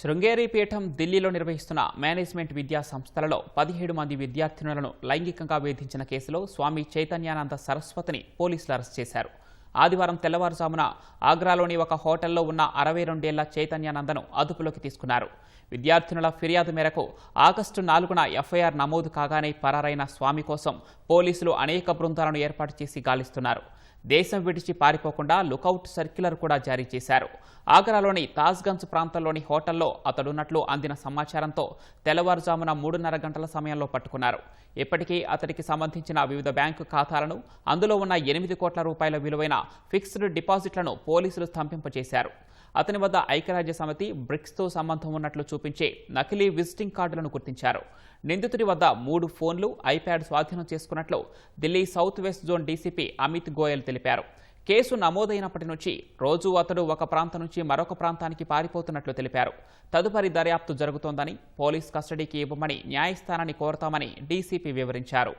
శృంగేరి పీఠం ఢిల్లీలో నిర్వహిస్తున్న మేనేజ్మెంట్ విద్యా సంస్థలలో పదిహేడు మంది విద్యార్థినులను లైంగికంగా వేధించిన కేసులో స్వామి చైతన్యానంద సరస్వతిని పోలీసులు అరెస్ట్ చేశారు. ఆదివారం తెల్లవారుజామున ఆగ్రాలోని ఒక హోటల్లో ఉన్న అరవై రెండేళ్ళ చైతన్యానందను అదుపులోకి తీసుకున్నారు. విద్యార్థినుల ఫిర్యాదు మేరకు ఆగస్టు నాలుగున ఎఫ్ఐఆర్ నమోదు కాగానే పరారైన స్వామి కోసం పోలీసులు అనేక బృందాలను ఏర్పాటు చేసి గాలిస్తున్నారు. దేశం విడిచి పారిపోకుండా లుకౌట్ సర్క్యులర్ కూడా జారీ చేశారు. ఆగ్రాలోని తాజ్గంజ్ ప్రాంతంలోని హోటల్లో అతడున్నట్లు అందిన సమాచారంతో తెల్లవారుజామున మూడున్నర గంటల సమయంలో పట్టుకున్నారు. ఇప్పటికీ అతడికి సంబంధించిన వివిధ బ్యాంకు ఖాతాలను అందులో ఉన్న ఎనిమిది కోట్ల రూపాయల విలువైన ఫిక్స్డ్ డిపాజిట్లను పోలీసులు స్తంభింపజేశారు. అతని వద్ద ఐక్యరాజ్య సమితి బ్రిక్స్తో సంబంధం ఉన్నట్లు చూపించే నకిలీ విజిటింగ్ కార్డులను గుర్తించారు. నిందితుడి వద్ద మూడు ఫోన్లు ఐప్యాడ్ స్వాధీనం చేసుకున్నట్లు Delhi south west zone DCP Amit Goyal తెలిపారు. కేసు నమోదైనప్పటి నుంచి రోజు అతడు ఒక ప్రాంతం నుంచి మరొక ప్రాంతానికి పారిపోతున్నట్లు తెలిపారు. తదుపరి దర్యాప్తు జరుగుతోందని పోలీస్ కస్టడీకి ఇవ్వమని న్యాయస్థానాన్ని కోరతామని డీసీపీ వివరించారు.